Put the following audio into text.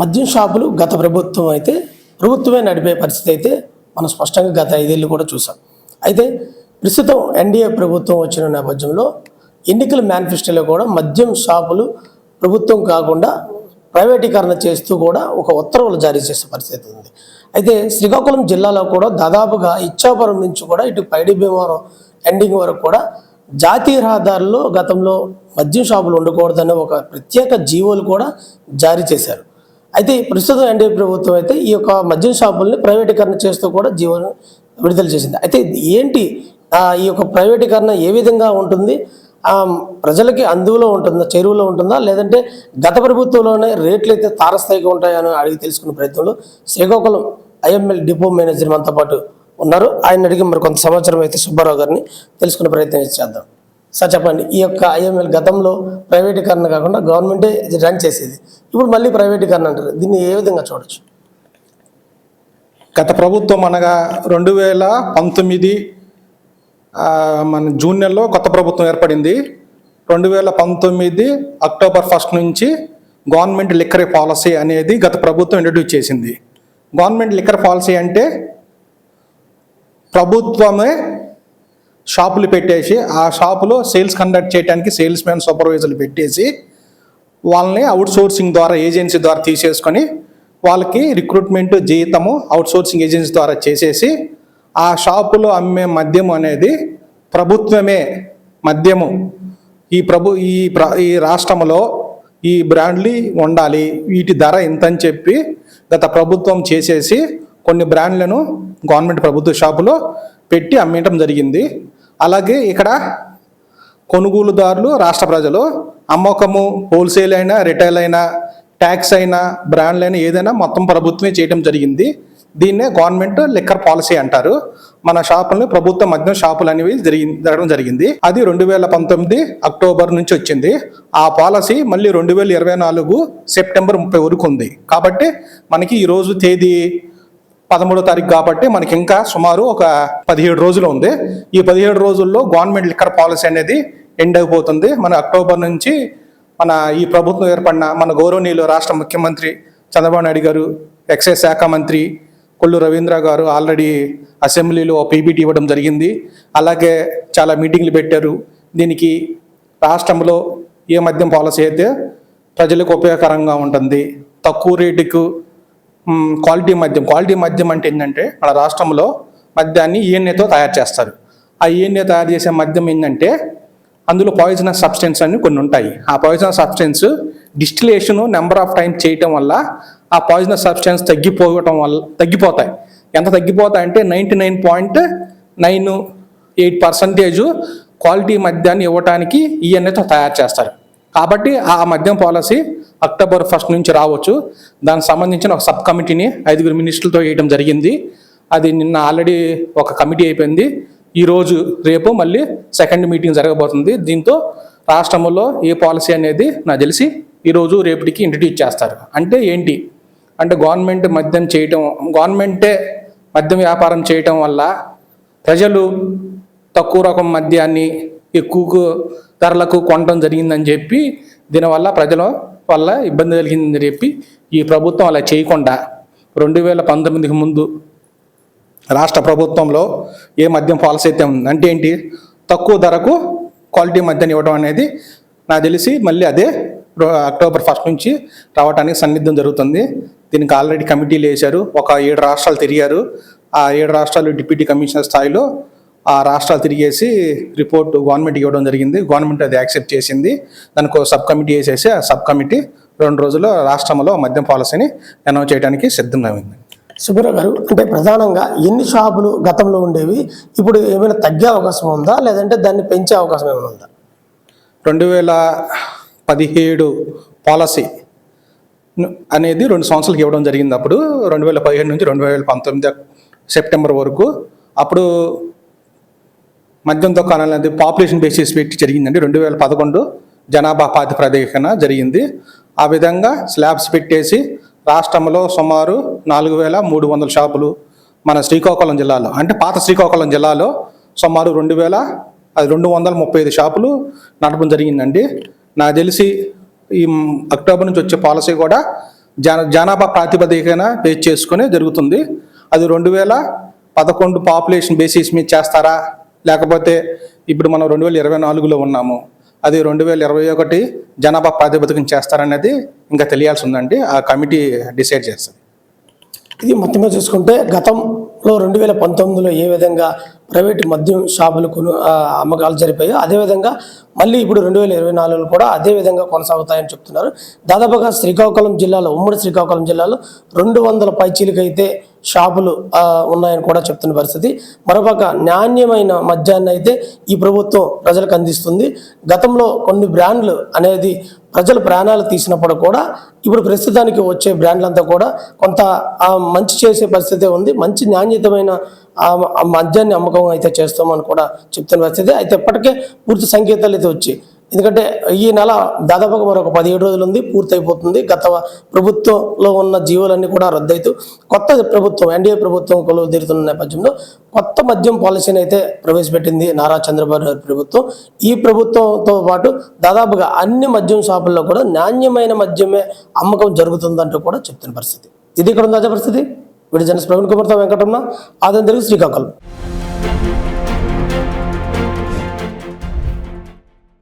మద్యం షాపులు గత ప్రభుత్వం అయితే ప్రభుత్వమే నడిపే పరిస్థితి అయితే మనం స్పష్టంగా గత ఐదేళ్ళు కూడా చూసాం. అయితే ప్రస్తుతం ఎన్డీఏ ప్రభుత్వం వచ్చిన నేపథ్యంలో ఎన్నికల మేనిఫెస్టోలో కూడా మద్యం షాపులు ప్రభుత్వం కాకుండా ప్రైవేటీకరణ చేస్తూ కూడా ఒక ఉత్తర్వులు జారీ చేసే పరిస్థితి ఉంది. అయితే శ్రీకాకుళం జిల్లాలో కూడా దాదాపుగా ఇచ్చాపురం నుంచి కూడా ఇటు పైడి భీమవరం ఎండింగ్ వరకు కూడా జాతీయ రహదారుల్లో గతంలో మద్యం షాపులు ఉండకూడదనే ఒక ప్రత్యేక జీవోలు కూడా జారీ చేశారు. అయితే ప్రస్తుతం ఎన్డీఏ ప్రభుత్వం అయితే ఈ యొక్క మద్యం షాపుల్ని ప్రైవేటీకరణ చేస్తూ కూడా జీవనం విడుదల చేసింది. అయితే ఏంటి ఈ యొక్క ప్రైవేటీకరణ ఏ విధంగా ఉంటుంది? ప్రజలకి అందులో ఉంటుందా చెరువులో ఉంటుందా? లేదంటే గత ప్రభుత్వంలోనే రేట్లు అయితే తారస్థాయిగా ఉంటాయని అడిగి తెలుసుకునే ప్రయత్నంలో శ్రీకాకుళం ఐఎంఎల్ డిపో మేనేజర్ మనతో పాటు ఉన్నారు. ఆయన అడిగి మరి కొంత సమాచారం అయితే సుబ్బారావు గారిని తెలుసుకునే ప్రయత్నం చేద్దాం. సార్ చెప్పండి ఈ యొక్క ఐఎంఎల్ గతంలో ప్రైవేటీకరణ కాకుండా గవర్నమెంటే రన్ చేసేది. ఇప్పుడు మళ్ళీ ప్రైవేటీకరణ అంటారు. దీన్ని ఏ విధంగా చూడొచ్చు? గత ప్రభుత్వం అనగా రెండు వేల పంతొమ్మిది మన జూన్ నెలలో కొత్త ప్రభుత్వం ఏర్పడింది. రెండు వేల పంతొమ్మిది అక్టోబర్ ఫస్ట్ నుంచి గవర్నమెంట్ లిక్కర్ పాలసీ అనేది గత ప్రభుత్వం ఇంట్రడ్యూస్ చేసింది. గవర్నమెంట్ లిక్కర్ పాలసీ అంటే ప్రభుత్వమే షాపులు పెట్టేసి ఆ షాపులో సేల్స్ కండక్ట్ చేయడానికి సేల్స్ మ్యాన్ సూపర్వైజర్లు పెట్టేసి వాళ్ళని అవుట్ సోర్సింగ్ ద్వారా ఏజెన్సీ ద్వారా తీసేసుకొని వాళ్ళకి రిక్రూట్మెంట్ జీతము అవుట్ సోర్సింగ్ ఏజెన్సీ ద్వారా చేసేసి ఆ షాపులో అమ్మే మద్యం అనేది ప్రభుత్వమే మద్యము. ఈ ప్రభు ఈ ప్ర ఈ రాష్ట్రంలో ఈ బ్రాండ్లు ఉండాలి వీటి ధర ఎంత అని చెప్పి గత ప్రభుత్వం చేసేసి కొన్ని బ్రాండ్లను గవర్నమెంట్ ప్రభుత్వ షాపులో పెట్టి అమ్మేయటం జరిగింది. అలాగే ఇక్కడ కొనుగోలుదారులు రాష్ట్ర ప్రజలు అమ్మకము హోల్సేల్ అయినా రిటైల్ అయినా ట్యాక్స్ అయినా బ్రాండ్లు అయినా ఏదైనా మొత్తం ప్రభుత్వమే చేయడం జరిగింది. దీన్నే గవర్నమెంట్ లిక్కర్ పాలసీ అంటారు. మన షాపులను ప్రభుత్వ మద్యం షాపులు అనేవి జరిగి జరగడం జరిగింది. అది రెండు వేల పంతొమ్మిది అక్టోబర్ నుంచి వచ్చింది. ఆ పాలసీ మళ్ళీ రెండు వేల ఇరవై నాలుగు సెప్టెంబర్ ముప్పై వరకు ఉంది. కాబట్టి మనకి ఈరోజు తేదీ పదమూడో తారీఖు కాబట్టి మనకి ఇంకా సుమారు ఒక పదిహేడు రోజులు ఉంది. ఈ పదిహేడు రోజుల్లో గవర్నమెంట్ లిక్కర్ పాలసీ అనేది ఎండ్ అయిపోతుంది. మన అక్టోబర్ నుంచి మన ఈ ప్రభుత్వం ఏర్పడిన మన గౌరవనీయులు రాష్ట్ర ముఖ్యమంత్రి చంద్రబాబు నాయుడు గారు ఎక్సైజ్ శాఖ మంత్రి కొల్లు రవీంద్ర గారు ఆల్రెడీ అసెంబ్లీలో పీబీటీ ఇవ్వడం జరిగింది. అలాగే చాలా మీటింగ్లు పెట్టారు. దీనికి రాష్ట్రంలో ఏ మద్యం పాలసీ అయితే ప్రజలకు ఉపయోగకరంగా ఉంటుంది. తక్కువ రేటుకు క్వాలిటీ మద్యం. క్వాలిటీ మద్యం అంటే ఏంటంటే మన రాష్ట్రంలో మద్యాన్ని ఈఎన్ఏతో తయారు చేస్తారు. ఆ ఈఎన్ఏ తయారు చేసే మద్యం ఏంటంటే అందులో పాయిజనస్ సబ్స్టెన్స్ అని కొన్ని ఉంటాయి. ఆ poisonous substance distillation number of time చేయటం వల్ల ఆ పాయిజనస్ సబ్స్టెన్స్ తగ్గిపోవటం వల్ల తగ్గిపోతాయి. ఎంత తగ్గిపోతాయి అంటే ninety nine point nine eight percentage quality మద్యాన్ని ఇవ్వటానికి ఈఎన్ఏతో తయారు చేస్తారు. కాబట్టి ఆ మద్యం పాలసీ అక్టోబర్ ఫస్ట్ నుంచి రావచ్చు. దానికి సంబంధించిన ఒక సబ్ కమిటీని ఐదుగురు మినిస్టర్లతో వేయడం జరిగింది. అది నిన్న ఆల్రెడీ ఒక కమిటీ అయిపోయింది. ఈరోజు రేపు మళ్ళీ సెకండ్ మీటింగ్ జరగబోతుంది. దీంతో రాష్ట్రంలో ఏ పాలసీ అనేది నాకు తెలిసి ఈరోజు రేపటికి ఇంట్రడ్యూస్ చేస్తారు అంటే ఏంటి? అంటే గవర్నమెంట్ మద్యం చేయటం గవర్నమెంటే మద్యం వ్యాపారం చేయటం వల్ల ప్రజలు తక్కువ రకం మద్యాన్ని ఎక్కువ ధరలకు కొనడం జరిగిందని చెప్పి దీనివల్ల ప్రజల వల్ల ఇబ్బంది కలిగిందని చెప్పి ఈ ప్రభుత్వం అలా చేయకుండా రెండు వేల పంతొమ్మిదికి ముందు రాష్ట్ర ప్రభుత్వంలో ఏ మద్యం పాలసీ అయితే ఉంది అంటే ఏంటి? తక్కువ ధరకు క్వాలిటీ మద్యాన్ని ఇవ్వడం అనేది నాకు తెలిసి మళ్ళీ అదే అక్టోబర్ ఫస్ట్ నుంచి రావడానికి సన్నిద్ధం జరుగుతుంది. దీనికి ఆల్రెడీ కమిటీలు వేశారు. ఒక ఏడు రాష్ట్రాలు తిరిగారు. ఆ ఏడు రాష్ట్రాలు డిప్యూటీ కమిషనర్ స్థాయిలో ఆ రాష్ట్రాలు తిరిగేసి రిపోర్ట్ గవర్నమెంట్కి ఇవ్వడం జరిగింది. గవర్నమెంట్ అది యాక్సెప్ట్ చేసింది. దానికి సబ్ కమిటీ వేసేసి ఆ సబ్ కమిటీ రెండు రోజుల్లో రాష్ట్రంలో మద్యం పాలసీని అనౌన్స్ చేయడానికి సిద్ధమైంది. సుబ్బారావు గారు అంటే ప్రధానంగా ఎన్ని షాపులు గతంలో ఉండేవి? ఇప్పుడు ఏమైనా తగ్గే అవకాశం ఉందా? లేదంటే దాన్ని పెంచే అవకాశం ఏమైనా ఉందా? రెండు వేల పదిహేడు పాలసీ అనేది రెండు సంవత్సరాలకు ఇవ్వడం జరిగింది అప్పుడు. రెండు వేల పదిహేడు నుంచి రెండు వేల పంతొమ్మిది సెప్టెంబర్ వరకు. అప్పుడు మద్యం దుకాణాలు అనేది పాపులేషన్ బేసిస్ పెట్టి జరిగిందండి. రెండు వేల పదకొండు జనాభా ప్రాతిపదికన జరిగింది. ఆ విధంగా స్లాబ్స్ పెట్టేసి రాష్ట్రంలో సుమారు నాలుగు వేల మూడు వందల షాపులు మన శ్రీకాకుళం జిల్లాలో అంటే పాత శ్రీకాకుళం జిల్లాలో సుమారు రెండు వేల అది రెండు వందల ముప్పై ఐదు షాపులు నడపడం జరిగిందండి. నాకు తెలిసి ఈ అక్టోబర్ నుంచి వచ్చే పాలసీ కూడా జన జనాభా ప్రాతిపదికన బేస్ చేసుకుని జరుగుతుంది. అది రెండు వేల పదకొండు పాపులేషన్ బేసిస్ మీద చేస్తారా? లేకపోతే ఇప్పుడు మనం రెండు వేల ఇరవై నాలుగులో ఉన్నాము అది రెండు వేల ఇరవై ఒకటి జనాభా ప్రాతిపదికం చేస్తారనేది ఇంకా తెలియాల్సి ఉందండి ఆ కమిటీ డిసైడ్ చేస్తుంది. ఇది మొత్తంగా చూసుకుంటే గతంలో రెండు వేల పంతొమ్మిదిలో ఏ విధంగా ప్రైవేట్ మద్యం షాపులు కొను అమ్మకాలు జరిపాయో అదేవిధంగా మళ్ళీ ఇప్పుడు రెండు వేల ఇరవై నాలుగులో కూడా అదే విధంగా కొనసాగుతాయని చెప్తున్నారు. దాదాపుగా శ్రీకాకుళం జిల్లాలో ఉమ్మడి శ్రీకాకుళం జిల్లాలో రెండు వందల పైచీలకైతే షాపులు ఉన్నాయని కూడా చెప్తున్న పరిస్థితి. మరోపక్క నాణ్యమైన మద్యాన్ని అయితే ఈ ప్రభుత్వం ప్రజలకు అందిస్తుంది. గతంలో కొన్ని బ్రాండ్లు అనేది ప్రజల ప్రాణాలు తీసినప్పుడు కూడా ఇప్పుడు ప్రస్తుతానికి వచ్చే బ్రాండ్లంతా కూడా కొంత మంచి చేసే పరిస్థితి ఉంది. మంచి నాణ్యతమైన మద్యాన్ని అమ్మకం అయితే చేస్తామని కూడా చెప్తున్న పరిస్థితి. అయితే ఇప్పటికే పూర్తి సంకేతాలు అయితే వచ్చి ఎందుకంటే ఈ నెల దాదాపుగా మరొక పదిహేడు రోజులు ఉంది పూర్తయిపోతుంది. గత ప్రభుత్వంలో ఉన్న జీవులన్నీ కూడా రద్దయితూ కొత్త ప్రభుత్వం ఎన్డీఏ ప్రభుత్వం కొలువు తీరుతున్న నేపథ్యంలో కొత్త మద్యం పాలసీని అయితే ప్రవేశపెట్టింది నారా చంద్రబాబు నాయుడు ప్రభుత్వం. ఈ ప్రభుత్వంతో పాటు దాదాపుగా అన్ని మద్యం షాపుల్లో కూడా నాణ్యమైన మద్యమే అమ్మకం జరుగుతుందంటూ కూడా చెప్తున్న పరిస్థితి. ఇది ఇక్కడ ఉన్న పరిస్థితి? వీడి జనస్ ప్రవీణ్ కుమార్తో వెంకటమ్మ ఆదం తెలుగు శ్రీకాకుళం.